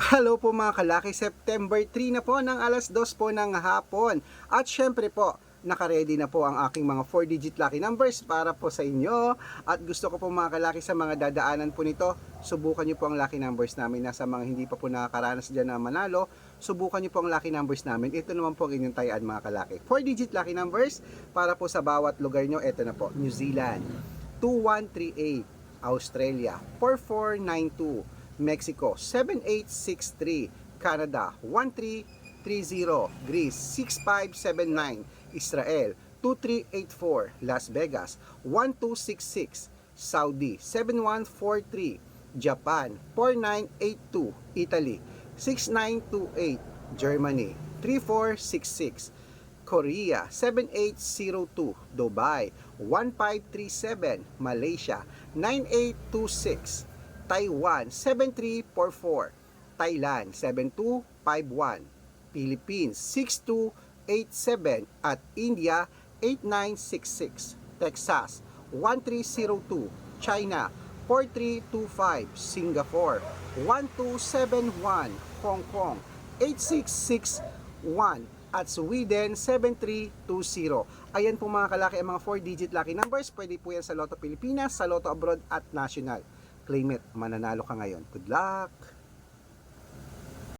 Hello po mga kalaki, September 3 na po ng alas 2 po ng hapon. At syempre po, nakaredy na po ang aking mga 4-digit lucky numbers para po sa inyo. At gusto ko po mga kalaki sa mga dadaanan po nito, subukan nyo po ang lucky numbers namin. Nasa mga hindi pa po nakakaranas dyan na manalo, subukan nyo po ang lucky numbers namin. Ito naman po ang inyong tayaan mga kalaki. 4-digit lucky numbers para po sa bawat lugar nyo. Ito na po, New Zealand, 2138, Australia, 4492, Mexico 7863, Canada 1330, Greece 6579, Israel 2384, Las Vegas 1266, Saudi 7143, Japan 4982, Italy 6928, Germany 3466, Korea 7802, Dubai 1537, Malaysia 9826, Taiwan 7344, Thailand 7251, Philippines 6287 at India 8966, Texas 1302, China 4325, Singapore 1271, Hong Kong 8661 at Sweden 7320. Ayan po mga kalaki ang mga 4-digit lucky numbers. Pwede po yan sa Lotto Pilipinas, sa Lotto Abroad at National. Claim it, mananalo ka ngayon. Good luck!